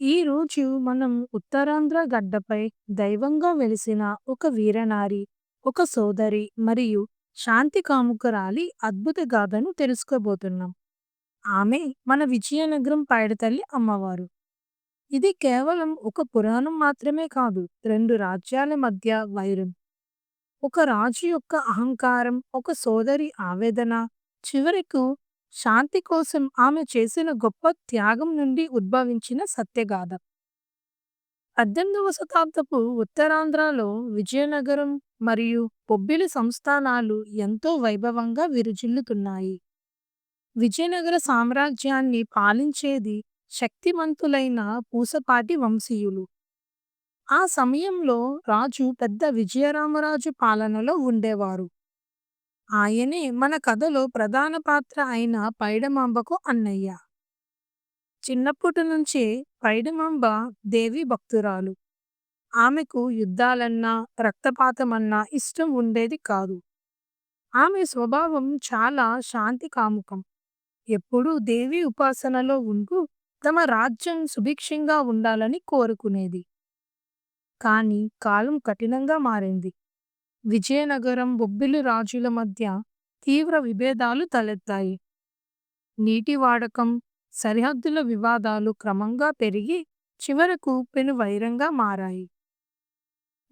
ఈరోజు మనం ఉత్తరాంధ్ర గడ్డపై దైవంగా వెలిసిన ఒక వీరనారి, ఒక సోదరి మరియు శాంతి కాముకరాలి అద్భుత గాథను తెలుసుకోబోతున్నాం. ఆమె మన విజయనగరం పైడతల్లి అమ్మవారు. ఇది కేవలం ఒక పురాణం మాత్రమే కాదు, రెండు రాజ్యాల మధ్య వైరం. ఒక రాజు యొక్క అహంకారం, ఒక సోదరి ఆవేదన, చివరకు శాంతి కోసం ఆమె చేసిన గొప్ప త్యాగం నుండి ఉద్భవించిన సత్యగాథ. పద్దెనిమిదవ శతాబ్దపు ఉత్తరాంధ్రలో విజయనగరం మరియు బొబ్బిలి సంస్థానాలు ఎంతో వైభవంగా విరుజిల్లుతున్నాయి విజయనగర సామ్రాజ్యాన్ని పాలించేది శక్తిమంతులైన పూసపాటి వంశీయులు. ఆ సమయంలో రాజు పెద్ద విజయరామరాజు పాలనలో ఉండేవారు. ఆయనే మన కథలో ప్రధాన పాత్ర అయిన పైడమాంబకు అన్నయ్య. చిన్నప్పటి నుంచే పైడమాంబ దేవి భక్తురాలు. ఆమెకు యుద్ధాలన్నా, రక్తపాతమన్నా ఇష్టం ఉండేది కాదు. ఆమె స్వభావం చాలా శాంతి కాముకం. ఎప్పుడూ దేవి ఉపాసనలో ఉంటూ తమ రాజ్యం సుభిక్షంగా ఉండాలని కోరుకునేది. కానీ కాలం కఠినంగా మారింది. విజయనగరం, బొబ్బిలి రాజుల మధ్య తీవ్ర విభేదాలు తలెత్తాయి. నీటి వాడకం, సరిహద్దుల వివాదాలు క్రమంగా పెరిగి చివరకు పెనువైరంగా మారాయి.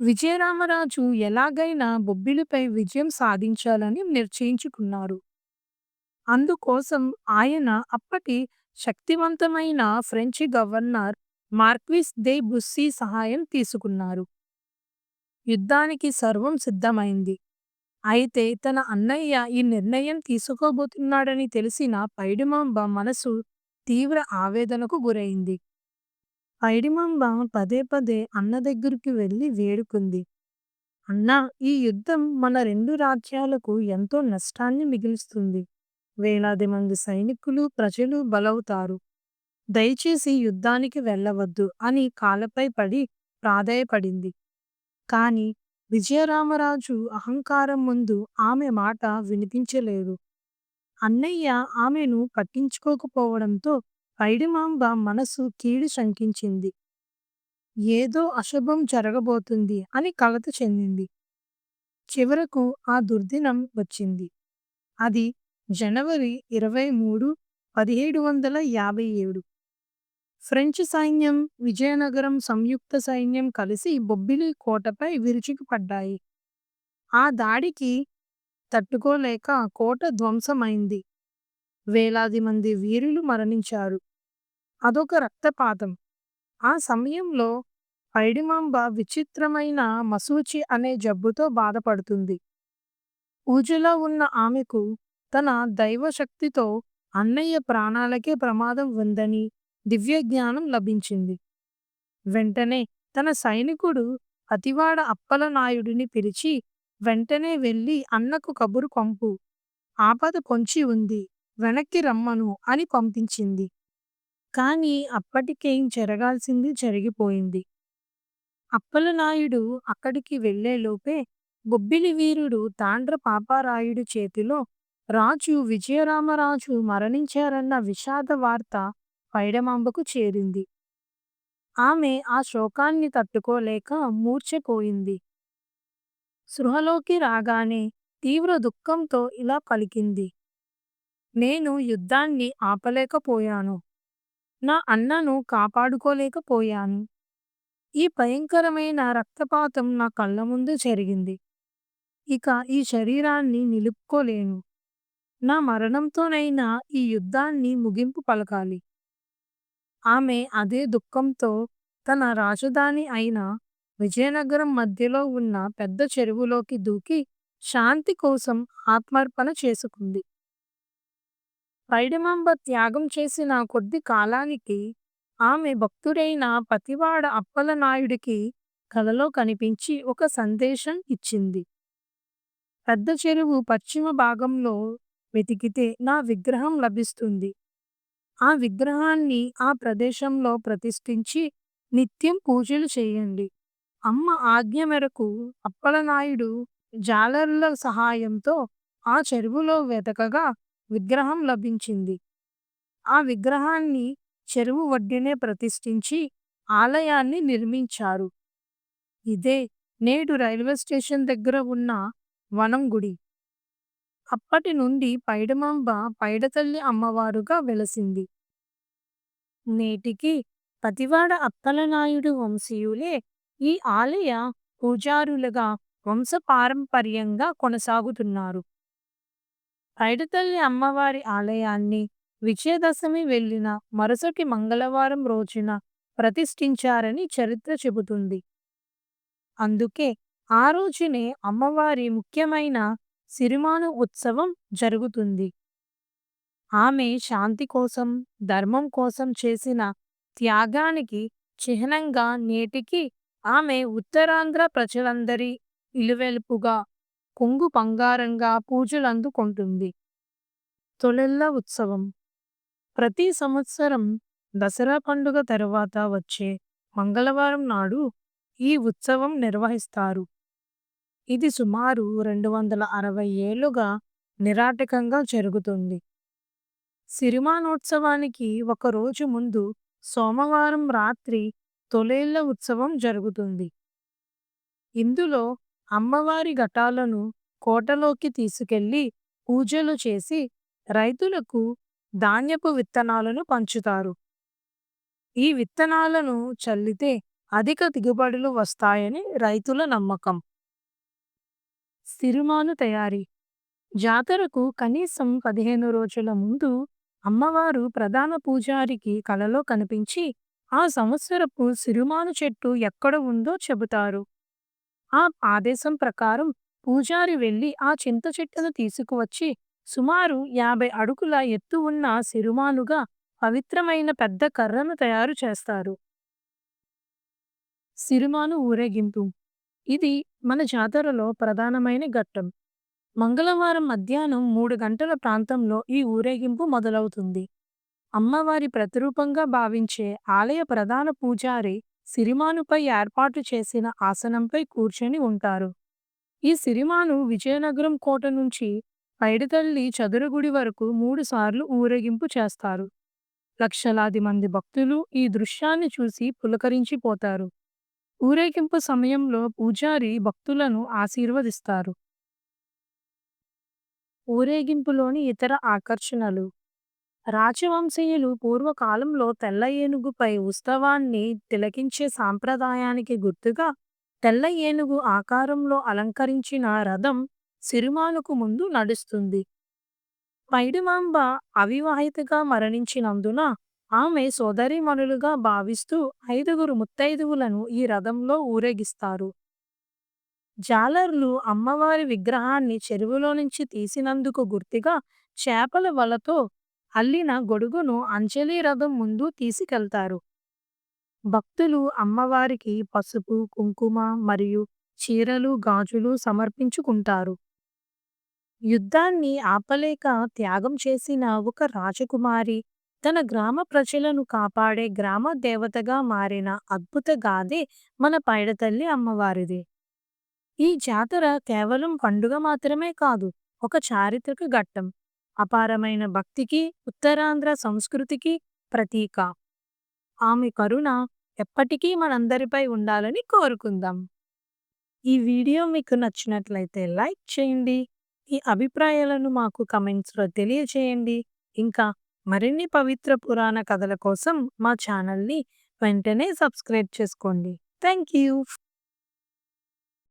విజయరామరాజు ఎలాగైనా బొబ్బిలిపై విజయం సాధించాలని నిశ్చయించుకున్నారు. అందుకోసం ఆయన అప్పటి శక్తివంతమైన French governor Marquis de Bussy సహాయం తీసుకున్నారు. యుద్ధానికి సర్వం సిద్ధమైంది. అయితే తన అన్నయ్య ఈ నిర్ణయం తీసుకోబోతున్నాడని తెలిసిన పైడిమాంబ మనసు తీవ్ర ఆవేదనకు గురైంది. పైడిమాంబ పదే పదే అన్న దగ్గరికి వెళ్ళి వేడుకుంది. అన్నా ఈ యుద్ధం మన రెండు రాజ్యాలకు ఎంతో నష్టాన్ని మిగిలిస్తుంది వేలాది మంది సైనికులు, ప్రజలు బలవుతారు. దయచేసి యుద్ధానికి వెళ్ళవద్దు అని కాలపై పడి ప్రాధేయపడింది. కాని విజయరామరాజు అహంకారం ముందు ఆమె మాట వినిపించలేదు. అన్నయ్య ఆమెను పట్టించుకోకపోవడంతో పైడిమాంబ మనసు కీడు శంకించింది. ఏదో అశుభం జరగబోతుంది అని కలత చెందింది. చివరకు ఆ దుర్దినం వచ్చింది. అది జనవరి ఇరవై మూడు, పదిహేడు వందల యాభై ఏడు. ఫ్రెంచ్ సైన్యం, విజయనగరం సంయుక్త సైన్యం కలిసి బొబ్బిలి కోటపై విరుచుకుపడ్డాయి. ఆ దాడికి తట్టుకోలేక కోట ధ్వంసమైంది. వేలాది మంది వీరులు మరణించారు. అదొక రక్తపాతం. ఆ సమయంలో పైడిమాంబ విచిత్రమైన మసూచి అనే జబ్బుతో బాధపడుతుంది. పూజలో ఉన్న ఆమెకు తన దైవశక్తితో అన్నయ్య ప్రాణాలకే ప్రమాదం ఉందని దివ్యజ్ఞానం లభించింది. వెంటనే తన సైనికుడు అతివాడ అప్పలనాయుడిని పిలిచి వెంటనే వెళ్ళి అన్నకు కబురు పంపు. ఆపద పొంచి ఉంది. వెనక్కి రమ్మను అని పంపించింది. కాని అప్పటికేం జరగాల్సింది జరిగిపోయింది. అప్పలనాయుడు అక్కడికి వెళ్ళేలోపే బొబ్బిలి వీరుడు తాండ్ర పాపారాయుడి చేతిలో రాజు విజయరామరాజు మరణించారన్న విషాద వార్త పైడమాంబకు చేరింది. ఆమె ఆ శోకాన్ని తట్టుకోలేక మూర్ఛపోయింది. సృహలోకి రాగానే తీవ్ర దుఃఖంతో ఇలా పలికింది. నేను యుద్ధాన్ని ఆపలేకపోయాను. నా అన్నను కాపాడుకోలేకపోయాను. ఈ భయంకరమైన రక్తపాతం నా కళ్ళ ముందు జరిగింది. ఇక ఈ శరీరాన్ని నిలుపుకోలేను. నా మరణంతోనైనా ఈ యుద్ధాన్ని ముగింపు పలకాలి. ఆమె అదే దుఃఖంతో తన రాజధాని అయిన విజయనగరం మధ్యలో ఉన్న పెద్ద చెరువులోకి దూకి శాంతి కోసం ఆత్మార్పణ చేసుకుంది. పైడమాంబ త్యాగం చేసిన కొద్ది కాలానికి ఆమె భక్తుడైన పతివాడ అప్పలనాయుడికి కలలో కనిపించి ఒక సందేశం ఇచ్చింది. పెద్ద చెరువు పశ్చిమ భాగంలో వెతికితే నా విగ్రహం లభిస్తుంది. ఆ విగ్రహాన్ని ఆ ప్రదేశంలో ప్రతిష్ఠించి నిత్యం పూజలు చేయండి. అమ్మ ఆజ్ఞ మేరకు అప్పలనాయుడు జాలర్ల సహాయంతో ఆ చెరువులో వెతకగా విగ్రహం లభించింది. ఆ విగ్రహాన్ని చెరువు ఒడ్డునే ప్రతిష్ఠించి ఆలయాన్ని నిర్మించారు. ఇదే నేడు రైల్వే స్టేషన్ దగ్గర ఉన్న వనం గుడి. అప్పటి నుండి పైడమాంబ పైడతల్లి అమ్మవారుగా వెలసింది. నేటికి పతివాడ అప్పలనాయుడు వంశీయులే ఈ ఆలయ పూజారులుగా వంశపారంపర్యంగా కొనసాగుతున్నారు. పైడతల్లి అమ్మవారి ఆలయాన్ని విజయదశమి వెళ్ళిన మరుసటి మంగళవారం రోజున ప్రతిష్ఠించారని చరిత్ర చెబుతుంది. అందుకే ఆ రోజునే అమ్మవారి ముఖ్యమైన సిరిమాను ఉత్సవం జరుగుతుంది. ఆమె శాంతి కోసం, ధర్మం కోసం చేసిన త్యాగానికి చిహ్నంగా నేటికి ఆమె ఉత్తరాంధ్ర ప్రజలందరి ఇలువెలుపుగా కొంగు బంగారంగా పూజలందుకుంటుంది తొలెల్ల ఉత్సవం ప్రతి సంవత్సరం దసరా పండుగ తరువాత వచ్చే మంగళవారం నాడు ఈ ఉత్సవం నిర్వహిస్తారు. ఇది సుమారు రెండు వందల అరవై ఏళ్ళుగా నిరాటకంగా జరుగుతుంది. సిరిమానోత్సవానికి ఒక రోజు ముందు సోమవారం రాత్రి తొలేళ్ళ ఉత్సవం జరుగుతుంది. ఇందులో అమ్మవారి ఘటాలను కోటలోకి తీసుకెళ్ళి పూజలు చేసి రైతులకు ధాన్యపు విత్తనాలను పంచుతారు. ఈ విత్తనాలను చల్లితే అధిక దిగుబడులు వస్తాయని రైతుల నమ్మకం. సిరిమాను తయారీ జాతరకు కనీసం పదిహేను రోజుల ముందు అమ్మవారు ప్రధాన పూజారికి కలలో కనిపించి ఆ సంవత్సరపు సిరిమాను చెట్టు ఎక్కడ ఉందో చెబుతారు. ఆ ఆదేశం ప్రకారం పూజారి వెళ్ళి ఆ చింత చెట్టును తీసుకువచ్చి సుమారు యాభై అడుగుల ఎత్తు ఉన్న సిరిమానుగా పవిత్రమైన పెద్ద కర్రను తయారు చేస్తారు. సిరిమాను ఊరేగింపు ఇది మన జాతరలో ప్రధానమైన ఘట్టం. మంగళవారం మధ్యాహ్నం మూడు గంటల ప్రాంతంలో ఈ ఊరేగింపు మొదలవుతుంది. అమ్మవారి ప్రతిరూపంగా భావించే ఆలయ ప్రధాన పూజారి సిరిమానుపై ఏర్పాటు చేసిన ఆసనంపై కూర్చొని ఉంటారు. ఈ సిరిమాను విజయనగరం కోట నుంచి పైడితల్లి చదురుగుడి వరకు మూడుసార్లు ఊరేగింపు చేస్తారు. లక్షలాది మంది భక్తులు ఈ దృశ్యాన్ని చూసి పులకరించిపోతారు. ఊరేగింపు సమయంలో పూజారి భక్తులను ఆశీర్వదిస్తారు. ఊరేగింపులోని ఇతర ఆకర్షణలు రాజవంశీయులు పూర్వకాలంలో తెల్ల ఏనుగుపై ఉత్సవాన్ని తిలకించే సాంప్రదాయానికి గుర్తుగా తెల్ల ఏనుగు ఆకారంలో అలంకరించిన రథం సిరిమానుకు ముందు నడుస్తుంది. పైడిమాంబ అవివాహితగా మరణించినందున ఆమె సోదరీమణులుగా భావిస్తూ ఐదుగురు ముత్తైదువులను ఈ రథంలో ఊరేగిస్తారు. జాలర్లు అమ్మవారి విగ్రహాన్ని చెరువులో నుంచి తీసినందుకు గుర్తుగా చేపల వలతో అల్లిన గొడుగును అంజలి రథం ముందు తీసుకెళ్తారు. భక్తులు అమ్మవారికి పసుపు, కుంకుమ మరియు చీరలు, గాజులు సమర్పించుకుంటారు. యుద్ధాన్ని ఆపలేక త్యాగం చేసిన ఒక రాజకుమారి తన గ్రామ ప్రజలను కాపాడే గ్రామ దేవతగా మారిన అద్భుత గాథే మన పైడతల్లి అమ్మవారిది. ఈ జాతర కేవలం పండుగ మాత్రమే కాదు ఒక చారిత్రక ఘట్టం. అపారమైన భక్తికి, ఉత్తరాంధ్ర సంస్కృతికి ప్రతీక. ఆమె కరుణ ఎప్పటికీ మనందరిపై ఉండాలని కోరుకుందాం. ఈ వీడియో మీకు నచ్చినట్లయితే లైక్ చేయండి. మీ అభిప్రాయాలను మాకు కమెంట్స్‌లో తెలియజేయండి. ఇంకా మరిన్ని పవిత్ర పురాణ కథల కోసం మా ఛానల్‌ని వెంటనే సబ్స్క్రైబ్ చేసుకోండి. Thank you.